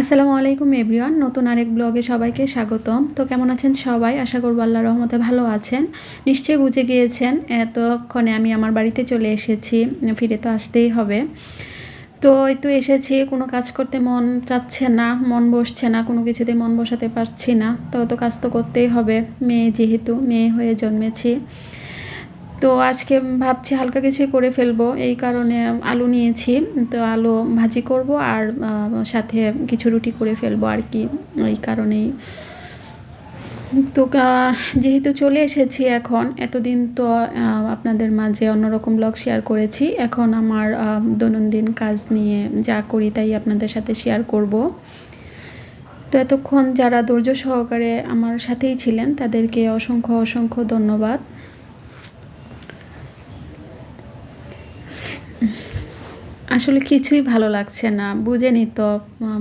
আসসালামু আলাইকুম, এভরিওয়ান। নতুন আরেক ব্লগে সবাইকে স্বাগতম। তো কেমন আছেন সবাই? আশা করব আল্লাহ রহমতে ভালো আছেন। নিশ্চয়ই বুঝে গিয়েছেন, এতক্ষণে আমি আমার বাড়িতে চলে এসেছি। ফিরে তো আসতেই হবে। তো এই তো এসেছি, কোনো কাজ করতে মন চাচ্ছে না, মন বসছে না, কোনো কিছুতে মন বসাতে পারছি না। তো তো কাজ তো করতেই হবে। মেয়ে যেহেতু, মেয়ে হয়ে জন্মেছি। তো আজকে ভাবছি হালকা কিছু করে ফেলব। এই কারণে আলু নিয়েছি। তো আলু ভাজি করব আর সাথে কিছু রুটি করে ফেলব আর কি। এই কারণেই। তো যেহেতু চলে এসেছি এখন, এতদিন তো আপনাদের মাঝে অন্যরকম ব্লগ শেয়ার করেছি। এখন আমার দৈনন্দিন কাজ নিয়ে যা করি তাই আপনাদের সাথে শেয়ার করব। তো এতক্ষণ যারা ধৈর্য সহকারে আমার সাথেই ছিলেন, তাদেরকে অসংখ্য অসংখ্য ধন্যবাদ। আসলে কিছুই ভালো লাগছে না। বুঝেনি তো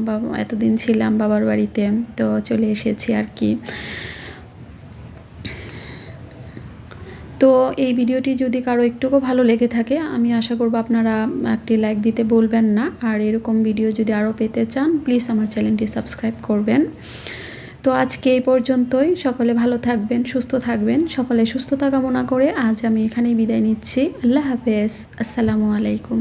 বাবা, এতদিন ছিলাম বাবার বাড়িতে, তো চলে এসেছি আর কি। তো এই ভিডিওটি যদি কারও একটুকু ভালো লেগে থাকে, আমি আশা করব আপনারা একটি লাইক দিতে বলবেন না। আর এরকম ভিডিও যদি আরও পেতে চান প্লিজ আমার চ্যানেলটি সাবস্ক্রাইব করবেন। তো আজকে এই পর্যন্তই। সকলে ভালো থাকবেন, সুস্থ থাকবেন। সকলে সুস্থতা কামনা করে আজ আমি এখানেই বিদায় নিচ্ছি। আল্লাহ হাফেজ। আসসালামু আলাইকুম।